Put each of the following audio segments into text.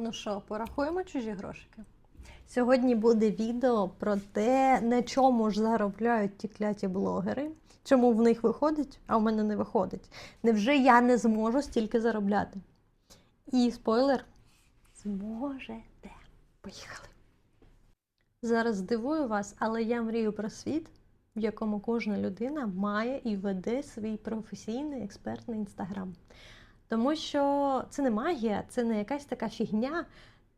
Ну що, порахуємо чужі грошики? Сьогодні буде відео про те, на чому ж заробляють ті кляті блогери, чому в них виходить, а в мене не виходить. Невже я не зможу стільки заробляти? І спойлер, зможете. Поїхали. Зараз здивую вас, але я мрію про світ, в якому кожна людина має і веде свій професійний експертний інстаграм. Тому що це не магія, це не якась така фігня.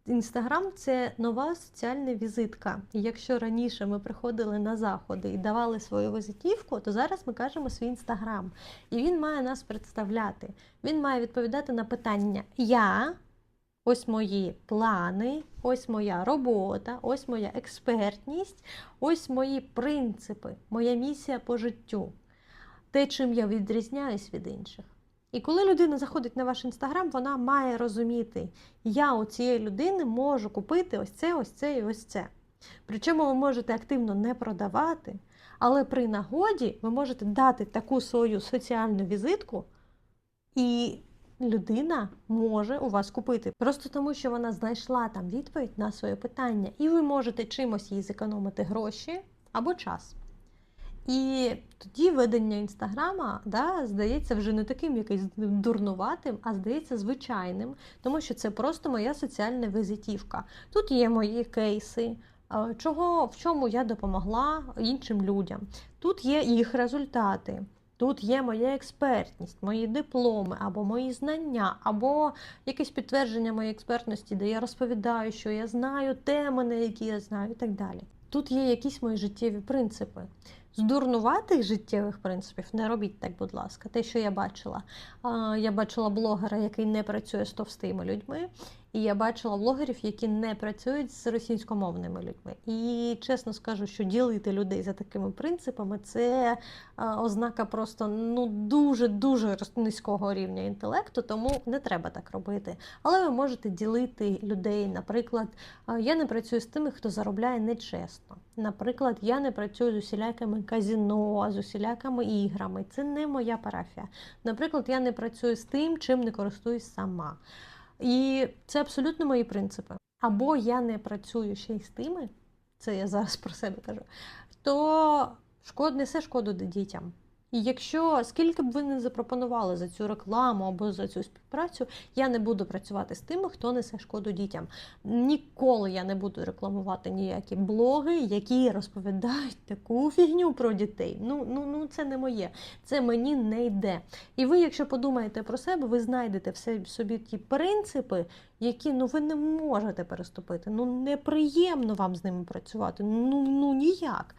Інстаграм це нова соціальна візитка. І якщо раніше ми приходили на заходи і давали свою візитівку, то зараз ми кажемо свій інстаграм. І він має нас представляти. Він має відповідати на питання Я, ось мої плани, ось моя робота, ось моя експертність, ось мої принципи, моя місія по життю. Те, чим я відрізняюсь від інших. І коли людина заходить на ваш інстаграм, вона має розуміти, я у цієї людини можу купити ось це, ось це і ось це. Причому ви можете активно не продавати, але при нагоді ви можете дати таку свою соціальну візитку, і людина може у вас купити. Просто тому, що вона знайшла там відповідь на своє питання, і ви можете чимось їй зекономити гроші або час. І тоді ведення інстаграма да, здається вже не таким якийсь дурнуватим, а здається звичайним, тому що це просто моя соціальна візитівка. Тут є мої кейси, е, чого, в чому я допомогла іншим людям. Тут є їх результати. Тут є моя експертність, мої дипломи, або мої знання, або якесь підтвердження моєї експертності, де я розповідаю, що я знаю теми, на які я знаю, і так далі. Тут є якісь мої життєві принципи. З дурнуватих життєвих принципів не робіть так, будь ласка. Те, що я бачила. Я бачила блогера, який не працює з товстими людьми, і я бачила блогерів, які не працюють з російськомовними людьми. І чесно скажу, що ділити людей за такими принципами це ознака просто ну дуже дуже низького рівня інтелекту, тому не треба так робити. Але ви можете ділити людей. Наприклад, я не працюю з тими, хто заробляє нечесно. Наприклад, я не працюю з усілякими казіно, з усілякими іграми. Це не моя парафія. Наприклад, я не працюю з тим, чим не користуюсь сама. І це абсолютно мої принципи. Або я не працюю ще й з тими, це я зараз про себе кажу, то шкод несе шкоду дітям. І якщо скільки б ви не запропонували за цю рекламу або за цю співпрацю, я не буду працювати з тими, хто несе шкоду дітям. Ніколи я не буду рекламувати ніякі блоги, які розповідають таку фігню про дітей. Ну, ну, ну це не моє, це мені не йде. І ви, якщо подумаєте про себе, ви знайдете в собі ті принципи, які ну ви не можете переступити. Ну неприємно вам з ними працювати. Ну, ну ніяк.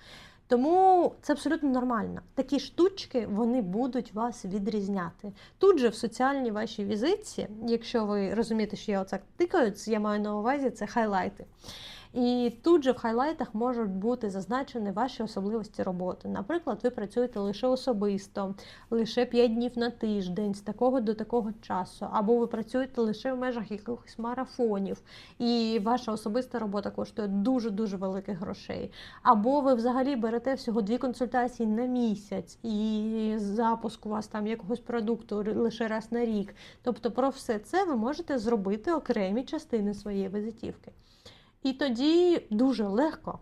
Тому це абсолютно нормально. Такі штучки вони будуть вас відрізняти. Тут же в соціальній вашій візитці, якщо ви розумієте, що я оце тикаю, я маю на увазі це хайлайти. І тут же в хайлайтах можуть бути зазначені ваші особливості роботи. Наприклад, ви працюєте лише особисто, лише 5 днів на тиждень, з такого до такого часу, або ви працюєте лише в межах якихось марафонів, і ваша особиста робота коштує дуже-дуже великих грошей. Або ви взагалі берете всього дві консультації на місяць, і запуск у вас там якогось продукту лише раз на рік. Тобто, про все це ви можете зробити окремі частини своєї візитівки. І тоді дуже легко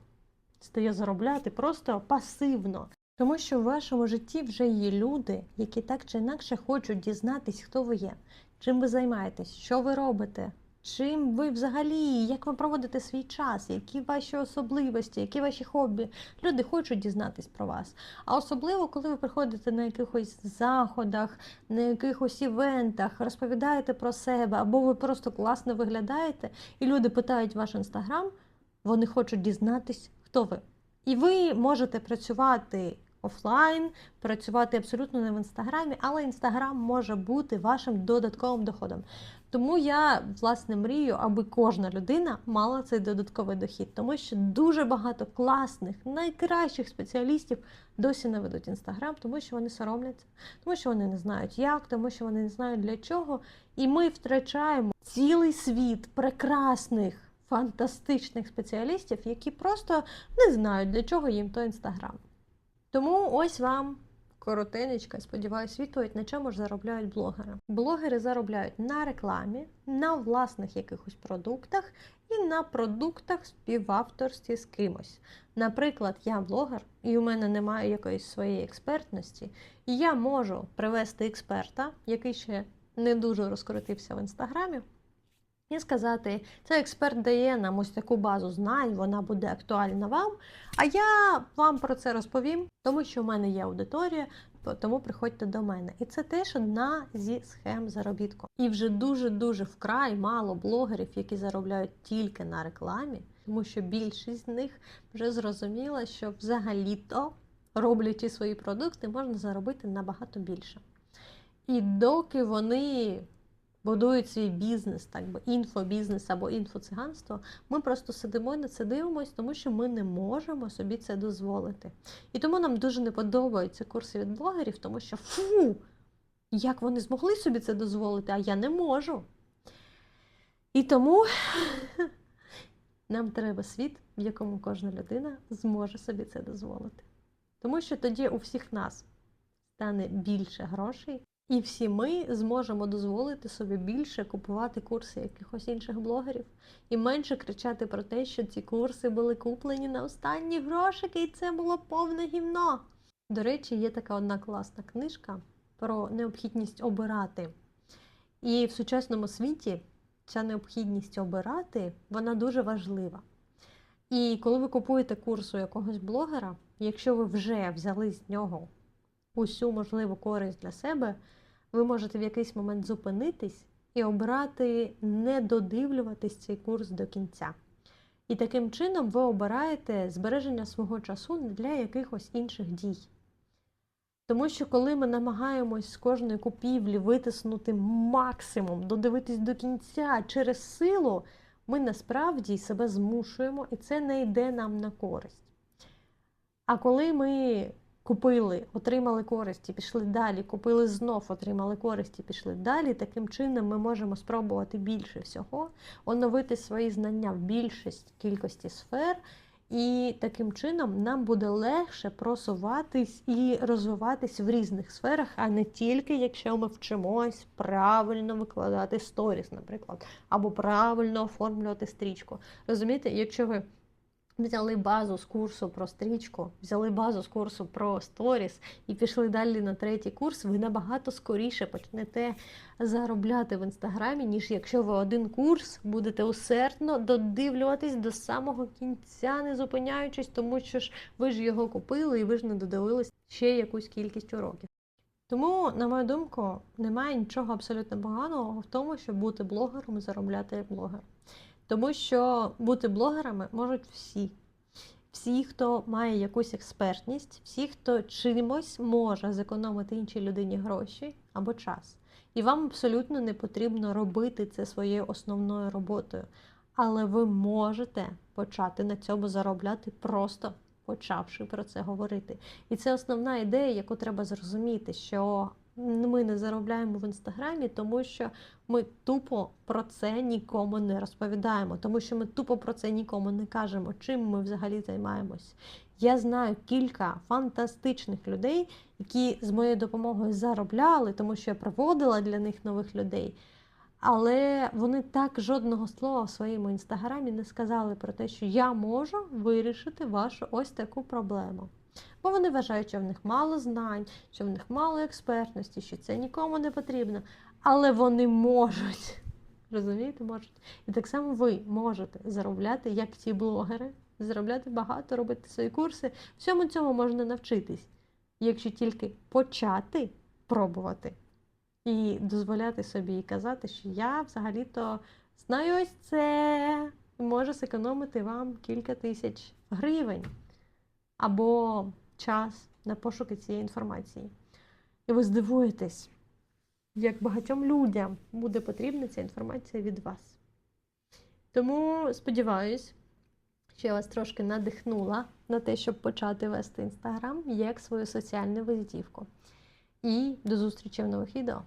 стає заробляти просто пасивно. Тому що в вашому житті вже є люди, які так чи інакше хочуть дізнатись, хто ви є, чим ви займаєтесь, що ви робите, чим ви взагалі, як ви проводите свій час, які ваші особливості, які ваші хобі. Люди хочуть дізнатись про вас. А особливо, коли ви приходите на якихось заходах, на якихось івентах, розповідаєте про себе, або ви просто класно виглядаєте, і люди питають ваш інстаграм, вони хочуть дізнатись, хто ви. І ви можете працювати. Офлайн, працювати абсолютно не в інстаграмі, але інстаграм може бути вашим додатковим доходом. Тому я власне мрію, аби кожна людина мала цей додатковий дохід, тому що дуже багато класних, найкращих спеціалістів досі не ведуть інстаграм, тому що вони соромляться, тому що вони не знають як, тому що вони не знають для чого. І ми втрачаємо цілий світ прекрасних, фантастичних спеціалістів, які просто не знають, для чого їм той інстаграм. Тому ось вам коротенечка, сподіваюсь, відповідь, на чому ж заробляють блогери. Блогери заробляють на рекламі, на власних якихось продуктах і на продуктах співавторстві з кимось. Наприклад, я блогер, і у мене немає якоїсь своєї експертності, і я можу привести експерта, який ще не дуже розкрутився в інстаграмі. І сказати, цей експерт дає нам ось таку базу знань, вона буде актуальна вам. А я вам про це розповім, тому що в мене є аудиторія, тому приходьте до мене. І це теж одна зі схем заробітку. І вже дуже-дуже вкрай мало блогерів, які заробляють тільки на рекламі, тому що більшість з них вже зрозуміла, що взагалі-то роблячи свої продукти, можна заробити набагато більше. І доки вони будують свій бізнес, так би інфобізнес або інфоциганство, ми просто сидимо і на це дивимося, тому що ми не можемо собі це дозволити. І тому нам дуже не подобаються курси від блогерів, тому що фу, як вони змогли собі це дозволити, а я не можу. І тому нам треба світ, в якому кожна людина зможе собі це дозволити. Тому що тоді у всіх нас стане більше грошей, і всі ми зможемо дозволити собі більше купувати курси якихось інших блогерів і менше кричати про те, що ці курси були куплені на останні грошики, і це було повне гівно. До речі, є така одна класна книжка про необхідність обирати. І в сучасному світі ця необхідність обирати вона дуже важлива. І коли ви купуєте курс у якогось блогера, якщо ви вже взяли з нього усю можливу користь для себе, ви можете в якийсь момент зупинитись і обрати не додивлюватись цей курс до кінця. І таким чином ви обираєте збереження свого часу для якихось інших дій. Тому що коли ми намагаємось з кожної купівлі витиснути максимум, додивитись до кінця через силу, ми насправді себе змушуємо, і це не йде нам на користь. А коли ми купили, отримали користь і пішли далі, купили знов, отримали користь і пішли далі, таким чином ми можемо спробувати більше всього, оновити свої знання в більшість кількості сфер. І таким чином нам буде легше просуватись і розвиватись в різних сферах, а не тільки якщо ми вчимось правильно викладати сторіс, наприклад, або правильно оформлювати стрічку. Розумієте, якщо ви взяли базу з курсу про стрічку, взяли базу з курсу про сторіс і пішли далі на третій курс, ви набагато скоріше почнете заробляти в інстаграмі, ніж якщо ви один курс будете усердно додивлюватись до самого кінця, не зупиняючись, тому що ж ви ж його купили і ви ж не додивились ще якусь кількість уроків. Тому, на мою думку, немає нічого абсолютно поганого в тому, щоб бути блогером і заробляти як блогер. Тому що бути блогерами можуть всі. Всі, хто має якусь експертність, всі, хто чимось може зекономити іншій людині гроші або час. І вам абсолютно не потрібно робити це своєю основною роботою. Але ви можете почати на цьому заробляти, просто почавши про це говорити. І це основна ідея, яку треба зрозуміти, що ми не заробляємо в інстаграмі, тому що ми тупо про це нікому не розповідаємо, тому що ми тупо про це нікому не кажемо, чим ми взагалі займаємось. Я знаю кілька фантастичних людей, які з моєю допомогою заробляли, тому що я проводила для них нових людей. Але вони так жодного слова в своєму інстаграмі не сказали про те, що я можу вирішити вашу ось таку проблему. Бо вони вважають, що в них мало знань, що в них мало експертності, що це нікому не потрібно. Але вони можуть. Розумієте, можуть. І так само ви можете заробляти, як ті блогери, заробляти багато, робити свої курси. Всьому цьому можна навчитись, якщо тільки почати пробувати і дозволяти собі казати, що я взагалі-то знаю ось це, можу зекономити вам кілька тисяч гривень або час на пошуки цієї інформації. І ви здивуєтесь, як багатьом людям буде потрібна ця інформація від вас. Тому сподіваюсь, що я вас трошки надихнула на те, щоб почати вести інстаграм як свою соціальну визитівку. І до зустрічі в нових відео.